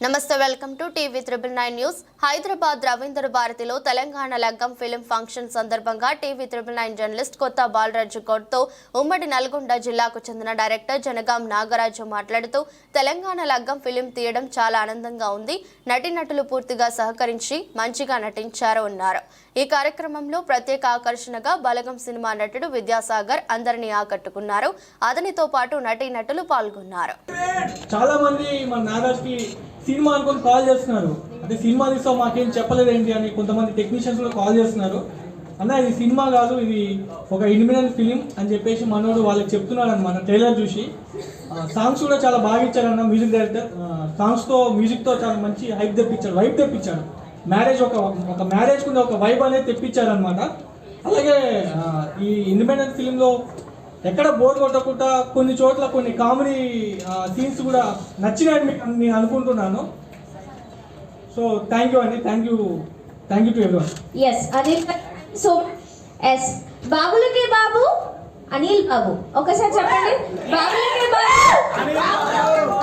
నమస్తే welcome to TV triple nine news. Hyderabad Ravindra భారతిలో Telangana Laggam film function సందర్భంగా TV triple nine journalist కొత్త బాలరాజు గౌడ్తో ఉమ్మడి నల్గొండ జిల్లాకు చెందిన డైరెక్టర్ జనగాం నాగరాజు మాట్లాడుతూ తెలంగాణ లగ్గం ఫిలిం తీయడం చాలా ఆనందంగా ఉంది. నటీనటులు పూర్తిగా సహకరించి మంచిగా నటించారు అన్నారు. ఈ కార్యక్రమంలో ప్రత్యేక ఆకర్షణగా బలగం సినిమా నటుడు విద్యాసాగర్ అందరినీ ఆకట్టుకున్నారు. అతనితో పాటు నటీనటులు పాల్గొన్నారు. చాలా మంది మన నాగార్జుకి సినిమా అనుకొని కాల్ చేస్తున్నారు. అంటే సినిమా తీసుకో మాకేం చెప్పలేదేంటి అని కొంతమంది టెక్నీషియన్స్ కూడా కాల్ చేస్తున్నారు. అన్న ఇది సినిమా కాదు ఇది ఒక ఇండిపెండెంట్ ఫిలిం అని చెప్పేసి మనోడు వాళ్ళకి చెప్తున్నాడు అనమాట ట్రైలర్ చూసి. సాంగ్స్ కూడా చాలా బాగా ఇచ్చారన్న మ్యూజిక్ డైరెక్టర్. సాంగ్స్తో మ్యూజిక్తో చాలా మంచి హైప్ తెప్పించాడు వైప్ తెప్పించాడు. మ్యారేజ్ ఒక ఒక మ్యారేజ్ కుండే ఒక వైబ్ అనేది తెప్పించాడు అనమాట అలాగే ఈ ఇండిపెండెంట్ ఫిలింలో ఎక్కడ బోర్ కొట్టకుండా కొన్ని చోట్ల కొన్ని కామెడీ సీన్స్ కూడా నచ్చినాయని మీకు నేను అనుకుంటున్నాను. సో థ్యాంక్ యూ అండి. Thank you thank you to ఎవరి ఎస్ అనిల్ సో ఎస్ బాబులకే బాబు అనిల్ బాబు. ఒకసారి చెప్పండి. బాబులకే Babu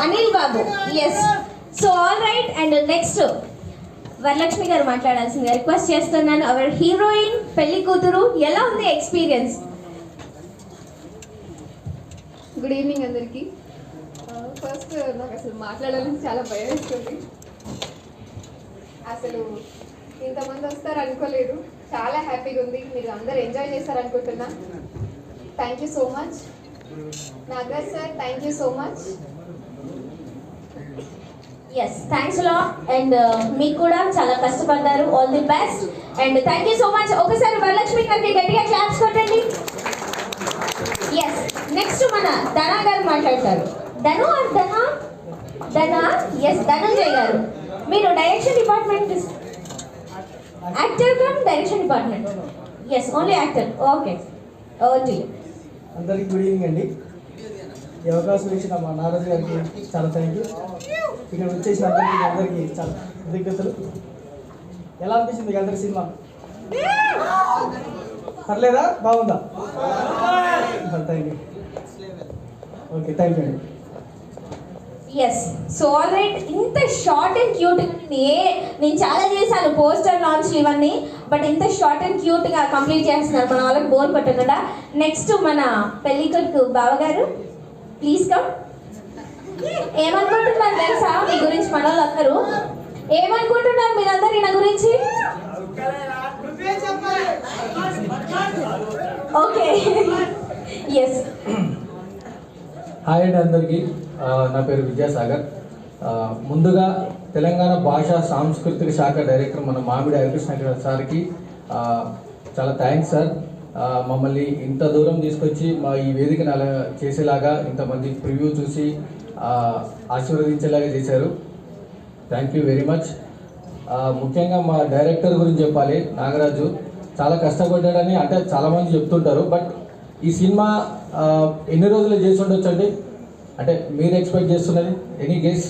Anil Babu. Yes so all right and next Varalakshmi గారు మాట్లాడాల్సిందిగా రిక్వెస్ట్ చేస్తున్నాను. అవర్ హీరోయిన్ పెళ్ళి కూతురు ఎలా ఉంది ఎక్స్పీరియన్స్ గుడ్ ఈవినింగ్ అందరికీ. ఫస్ట్ నాకు అసలు మాట్లాడాలని చాలా భయం వేస్తుంది. అసలు ఇంతమంది వస్తారు అనుకోలేదు. చాలా హ్యాపీగా ఉంది. మీరు అందరు ఎంజాయ్ చేస్తారు అనుకుంటున్నా. Thank you so much Nagaraj sir thank you so much yes thanks law and మీకు కూడా చాలా కష్టపడ్డారు. All the best and thank you so much ఒకసారి వరలక్ష్మి గారికి గట్టిగా క్లాప్స్ కొట్టండి. ఎస్ నెక్స్ట్ మన ధనా గారు మాట్లాడతారు. ధను ఆర్ ధన? ధనా? ఎస్ ధనంజయ్ గారు. మీరు direction department actor cum direction department yes only actor okay okay అందరికీ గుడ్ ఈవినింగ్ అండి. ఈ అవకాశం ఇచ్చిన మా నారాజు గారికి చాలా థ్యాంక్ యూ ఇక్కడ వచ్చేసిన అందరికీ అందరికీ చాలా కృతజ్ఞతలు. ఎలా అనిపించింది అందరి సినిమా? పర్లేదా? బాగుందా? Thank you okay thank you అండి ఎస్ సో ఆల్ ఇంత షార్ట్ అండ్ క్యూట్ ఏ నేను చాలా చేశాను పోస్టర్ లాంచ్ ఇవన్నీ బట్ ఇంత షార్ట్ అండ్ క్యూట్గా కంప్లీట్ చేస్తున్నారు. మన వాళ్ళకి బోర్ కొట్టకుండా. నెక్స్ట్ మన పెళ్ళి బావగారు. ప్లీజ్ కమ్ ఏమనుకుంటున్నారు తెలుసా? మీ గురించి మన వాళ్ళందరూ ఏమనుకుంటున్నారు మీరందరూ ఈయన గురించి? ఓకే. ఎస్ హాయ్ అండి అందరికీ. నా పేరు విద్యాసాగర్. ముందుగా తెలంగాణ భాష సాంస్కృతిక శాఖ డైరెక్టర్ మన మామిడి హరికృష్ణ సార్కి చాలా థ్యాంక్స్ సార్. మమ్మల్ని ఇంత దూరం తీసుకొచ్చి మా ఈ వేదికను అలా చేసేలాగా ఇంతమంది ప్రివ్యూ చూసి ఆశీర్వదించేలాగా చేశారు. థ్యాంక్ యూ వెరీ మచ్ ముఖ్యంగా మా డైరెక్టర్ గురించి చెప్పాలి నాగరాజు. చాలా కష్టపడ్డాడని అంటే చాలామంది చెప్తుంటారు బట్ ఈ సినిమా ఎన్ని రోజులు చేసి ఉండొచ్చు అండి అంటే మీరు ఎక్స్పెక్ట్ చేస్తున్నది? ఎనీ గేస్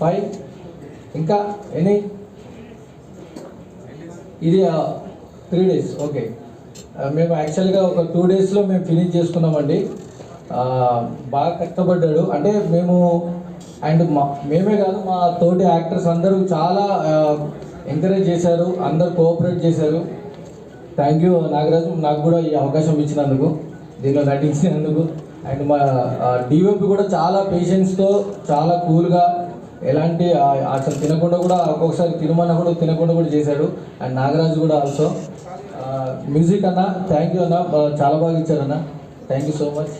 ఫైవ్ ఇంకా ఎనీ ఇది త్రీ డేస్ ఓకే. మేము యాక్చువల్గా ఒక టూ డేస్లో మేము ఫినిష్ చేసుకున్నామండి. బాగా కష్టపడ్డాడు. అంటే మేము అండ్ మా మేమే కాదు మా తోటి యాక్టర్స్ అందరూ చాలా ఎంకరేజ్ చేశారు. అందరు కోఆపరేట్ చేశారు. Thank you Nagaraju. నాకు కూడా ఈ అవకాశం ఇచ్చినందుకు దీనిలో నటించినందుకు. అండ్ మా డిఓపి కూడా చాలా పేషెన్స్తో చాలా కూల్గా ఎలాంటి అసలు తినకుండా కూడా ఒక్కొక్కసారి తినమన్నా కూడా తినకుండా కూడా చేశాడు. అండ్ నాగరాజు కూడా ఆల్సో మ్యూజిక్ అన్న థ్యాంక్ యూ అన్న చాలా బాగా ఇచ్చారన్న థ్యాంక్ యూ సో మచ్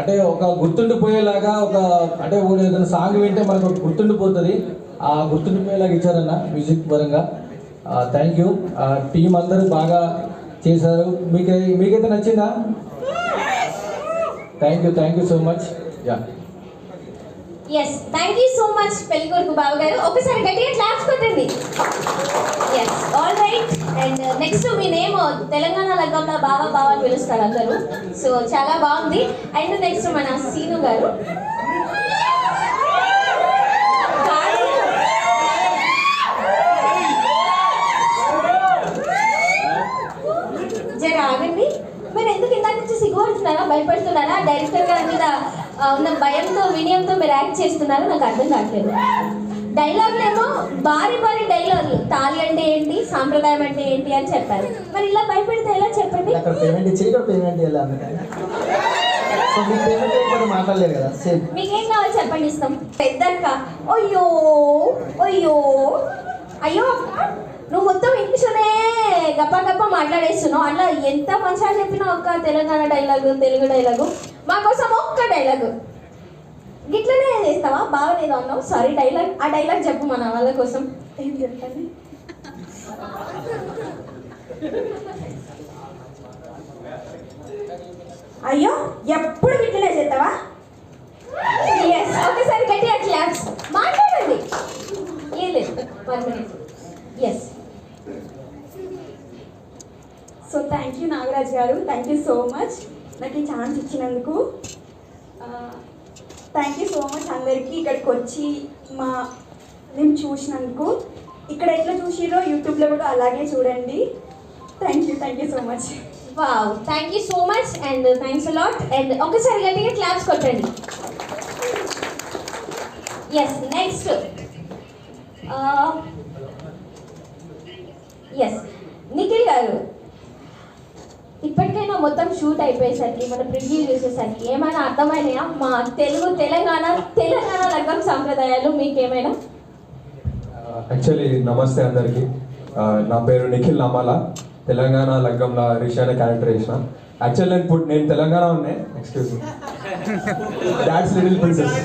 అంటే ఒక గుర్తుండిపోయేలాగా ఒక అంటే ఏదైనా సాంగ్ వింటే మనకు ఒక గుర్తుండిపోతుంది. ఆ గుర్తుండిపోయేలాగా ఇచ్చారన్న మ్యూజిక్ పరంగా. థ్యాంక్ యూ టీం అందరూ బాగా చేశారు. మీకు మీకైతే నచ్చిందా? Thank you thank you so much yeah yes thank you so much పెళ్ళి కొడుకు బాబు గారు. ఒకసారి గట్టిగా క్లాప్స్ కొట్టండి. Yes all right and next me name uh, Telangana లగ్గంలో బావా బావా అని పిలుస్తారు అందరూ. సో చాలా బాగుంది. అండ్ నెక్స్ట్ మన సీను గారు. జర ఆగండి. మీరు ఎందుకు ఇందాక నుంచి సిగ్గుపడుతున్నారా భయపడుతున్నారా? డైరెక్టర్ గారి మీద ఉన్న భయంతో వినయంతో మీరు యాక్ట్ చేస్తున్నారో నాకు అర్థం కావట్లేదు. డైలాగ్లు ఏమో భారీ భారీ డైలాగులు తాళి అంటే ఏంటి సాంప్రదాయం అంటే ఏంటి అని చెప్పారు. మరి ఇలా భయపెడితే ఎలా చెప్పండి? మీకు కావాలి చెప్పండి ఇస్తాం. పెద్దక్క అయ్యో అయ్యో అయ్యో నువ్వు మొత్తం ఇంగ్లీష్లోనే గప్ప గప్ప మాట్లాడేస్తున్నావు. అట్లా ఎంత మంచిగా చెప్పినావు అక్క తెలంగాణ డైలాగు తెలుగు డైలాగు మా కోసం ఒక్క డైలాగు గిట్లనే చేస్తావా? బాగలేదు అన్నావు? సారీ డైలాగ్ ఆ డైలాగ్ చెప్పు మన వాళ్ళ కోసం. ఏం అయ్యో ఎప్పుడు గిట్లనే చేస్తావా? ఎస్ ఒకసారి గట్టిగా క్లాప్స్ మాట్లాడండి. ఏం లేదు. One minute yes so thank you Nagaraj గారు. థ్యాంక్ యూ సో మచ్ నాకు ఈ ఛాన్స్ ఇచ్చినందుకు థ్యాంక్ యూ సో మచ్ అందరికీ ఇక్కడికి వచ్చి మా మేము చూసినందుకు. ఇక్కడ ఎట్లా చూసిరో యూట్యూబ్లో కూడా అలాగే చూడండి. Thank you thank you so much wow thank you so much and thanks a lot and ఒకసారి గట్టిగా క్లాప్స్ కొట్టండి. ఎస్ నెక్స్ట్ ఎస్ నిఖిల్ గారు ఇప్పటికైనా మొత్తం షూట్ అయిపోయేసరికి మన ప్రివ్యూ చూసేసరికి ఏమైనా అర్థమైనాయా? మా తెలుగు తెలంగాణ తెలంగాణ లగ్గం సాంప్రదాయాలు మీకేమైనా? యాక్చువల్లీ నమస్తే అందరికి. నా పేరు నిఖిల్ నామాల తెలంగాణ లగ్గంలో రిషి అనే క్యారెక్టర్ చేసిన. యాక్చువల్ నేను పుట్ నేను తెలంగాణ ఉన్నాయి excuse me that's little princess